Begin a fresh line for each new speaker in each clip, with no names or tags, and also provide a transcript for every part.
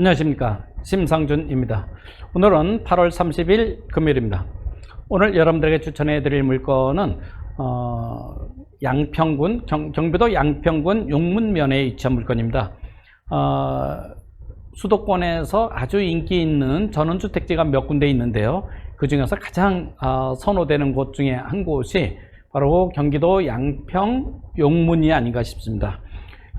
안녕하십니까. 심상준입니다. 오늘은 8월 30일 금요일입니다. 오늘 여러분들에게 추천해 드릴 물건은 어, 양평군 경, 경기도 양평군 용문면에 위치한 물건입니다. 어, 수도권에서 아주 인기 있는 전원주택지가 몇 군데 있는데요. 그 중에서 가장 어, 선호되는 곳 중에 한 곳이 바로 경기도 양평 용문이 아닌가 싶습니다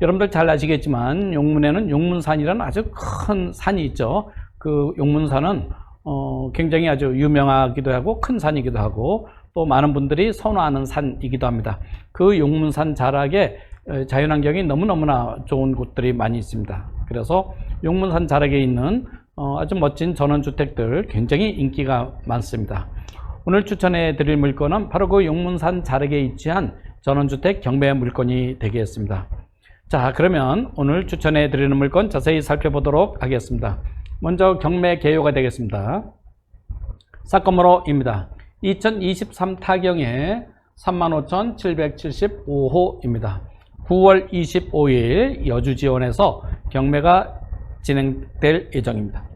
여러분들 잘 아시겠지만 용문에는 용문산이라는 아주 큰 산이 있죠. 그 용문산은 어, 굉장히 아주 유명하기도 하고 큰 산이기도 하고 또 많은 분들이 선호하는 산이기도 합니다. 그 용문산 자락에 자연환경이 너무너무나 좋은 곳들이 많이 있습니다. 그래서 용문산 자락에 있는 어, 아주 멋진 전원주택들 굉장히 인기가 많습니다. 오늘 추천해 드릴 물건은 바로 그 용문산 자락에 위치한 전원주택 경매 물건이 되겠습니다. 자, 그러면 오늘 추천해 드리는 물건 자세히 살펴보도록 하겠습니다. 먼저 경매 개요가 되겠습니다. 사건번호입니다. 2023 타경에 35,775호입니다. 9월 25일 여주지원에서 경매가 진행될 예정입니다.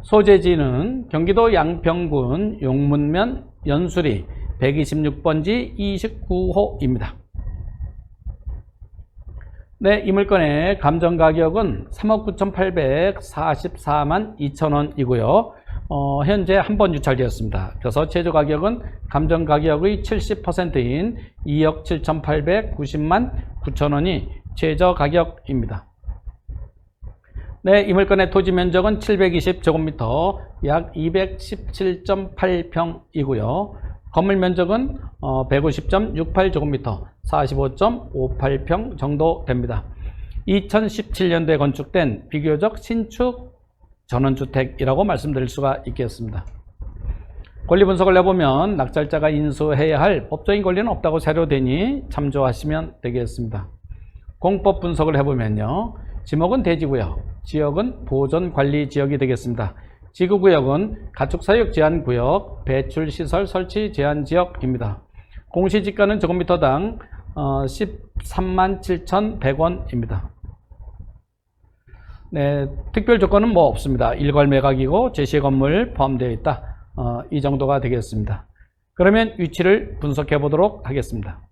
소재지는 경기도 양평군 용문면 연수리 126번지 29호입니다. 네, 이 물건의 감정 가격은 3억 9,844만 2천 원이고요. 어, 현재 한 번 유찰되었습니다. 그래서 최저 가격은 감정 가격의 70%인 2억 7,890만 9천 원이 최저 가격입니다. 네, 이 물건의 토지 면적은 720제곱미터, 약 217.8평이고요. 건물 면적은 150.68제곱미터, 45.58평 정도 됩니다. 2017년도에 건축된 비교적 신축 전원주택이라고 말씀드릴 수가 있겠습니다. 권리 분석을 해보면 낙찰자가 인수해야 할 법적인 권리는 없다고 사료되니 참조하시면 되겠습니다. 공법 분석을 해보면요. 지목은 대지구역, 지역은 보존관리지역이 되겠습니다. 지구구역은 가축사육 제한구역, 배출시설 설치 제한지역입니다. 공시지가는 제곱미터당 13만 7,100원입니다. 네, 특별 조건은 뭐 없습니다. 일괄 매각이고 제시 건물 포함되어 있다. 어, 이 정도가 되겠습니다. 그러면 위치를 분석해 보도록 하겠습니다.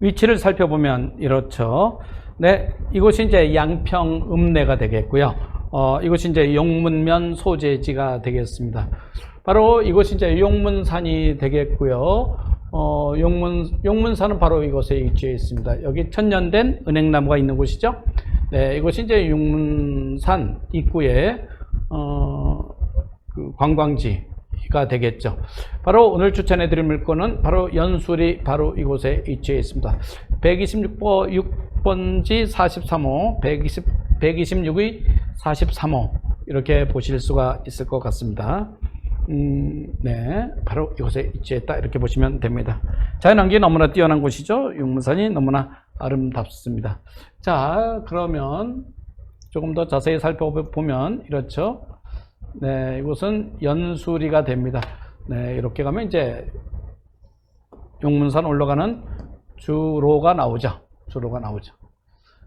위치를 살펴보면 이렇죠. 네, 이곳이 이제 양평 읍내가 되겠고요. 어, 이곳이 이제 용문면 소재지가 되겠습니다. 바로 이곳이 이제 용문산이 되겠고요. 어, 용문, 용문산은 바로 이곳에 위치해 있습니다. 여기 천년된 은행나무가 있는 곳이죠. 네, 이곳이 이제 용문산 입구에, 어, 그 관광지 가 되겠죠. 바로 오늘 추천해 드릴 물건은 바로 연수리 바로 이곳에 위치해 있습니다. 126번, 6번지 43호, 120, 126의 43호, 이렇게 보실 수가 있을 것 같습니다. 음, 네, 바로 이곳에 위치했다 이렇게 보시면 됩니다. 자연환경이 너무나 뛰어난 곳이죠. 용문산이 너무나 아름답습니다. 자, 그러면 조금 더 자세히 살펴보면 이렇죠. 네, 이곳은 연수리가 됩니다. 네, 이렇게 가면 이제 용문산 올라가는 주로가 나오죠. 주로가 나오죠.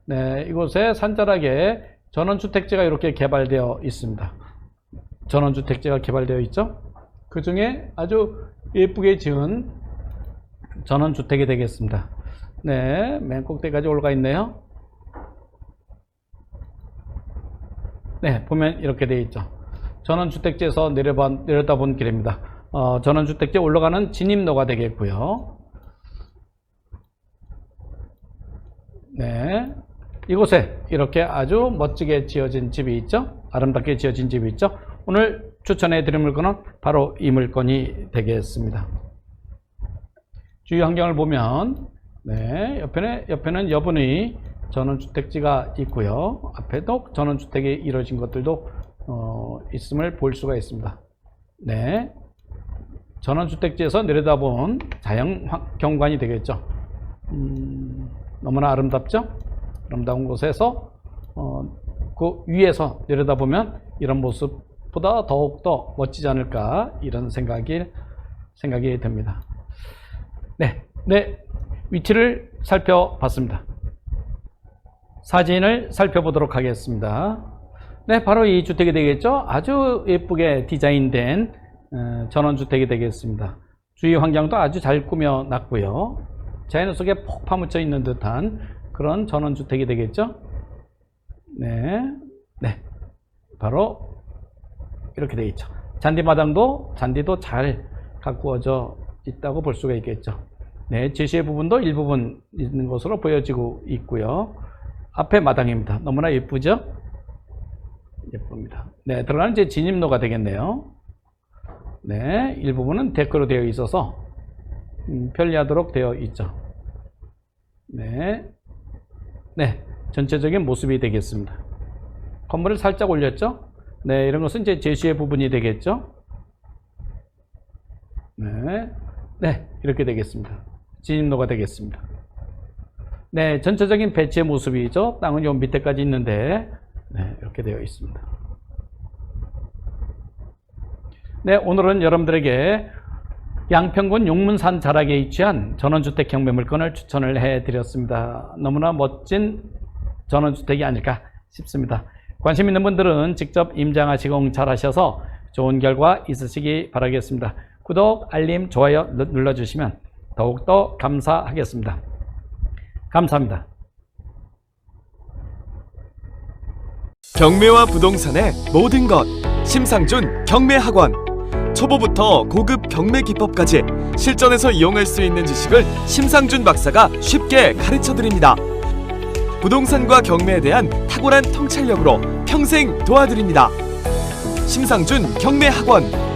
네, 이곳에 산자락에 전원주택지가 이렇게 개발되어 있습니다. 전원주택지가 개발되어 있죠. 그 중에 아주 예쁘게 지은 전원주택이 되겠습니다. 네, 맨 꼭대기까지 올라가 있네요. 네, 보면 이렇게 되어 있죠. 전원주택지에서 내려봐, 내려다본 길입니다. 어, 전원주택지 올라가는 진입로가 되겠고요. 네, 이곳에 이렇게 아주 멋지게 지어진 집이 있죠. 아름답게 지어진 집이 있죠. 오늘 추천해 드릴 물건은 바로 이 물건이 되겠습니다. 주위 환경을 보면 네, 옆에는, 옆에는 여분의 전원주택지가 있고요. 앞에도 전원주택이 이루어진 것들도 어, 있음을 볼 수가 있습니다. 네, 전원주택지에서 내려다본 자연 경관이 되겠죠. 음, 너무나 아름답죠? 아름다운 곳에서 어, 그 위에서 내려다보면 이런 모습보다 더욱더 멋지지 않을까 이런 생각이 생각이 듭니다. 네, 네 위치를 살펴봤습니다. 사진을 살펴보도록 하겠습니다. 네, 바로 이 주택이 되겠죠. 아주 예쁘게 디자인된 어, 전원주택이 되겠습니다. 주위 환경도 아주 잘 꾸며놨고요. 자연 속에 폭 파묻혀 있는 듯한 그런 전원주택이 되겠죠. 네, 네, 바로 이렇게 되겠죠. 잔디마당도 잔디도 잘 가꾸어져 있다고 볼 수가 있겠죠. 네, 제시의 부분도 일부분 있는 것으로 보여지고 있고요. 앞에 마당입니다. 너무나 예쁘죠? 예쁩니다. 네, 들어가는 제 진입로가 되겠네요. 네, 일부분은 데크로 되어 있어서 음, 편리하도록 되어 있죠. 네, 네, 전체적인 모습이 되겠습니다. 건물을 살짝 올렸죠? 네, 이런 것은 이제 제시의 부분이 되겠죠? 네, 네, 이렇게 되겠습니다. 진입로가 되겠습니다. 네, 전체적인 배치의 모습이죠. 땅은 요 밑에까지 있는데, 네, 이렇게 되어 있습니다. 네, 오늘은 여러분들에게 양평군 용문산 자락에 위치한 전원주택 경매 물건을 추천을 해드렸습니다. 너무나 멋진 전원주택이 아닐까 싶습니다. 관심 있는 분들은 직접 임장하 시공 잘 하셔서 좋은 결과 있으시기 바라겠습니다. 구독, 알림, 좋아요 누- 눌러주시면 더욱더 감사하겠습니다. 감사합니다.
경매와 부동산의 모든 것 심상준 경매학원 초보부터 고급 경매 기법까지 실전에서 이용할 수 있는 지식을 심상준 박사가 쉽게 가르쳐 드립니다. 부동산과 경매에 대한 탁월한 통찰력으로 평생 도와드립니다. 심상준 경매학원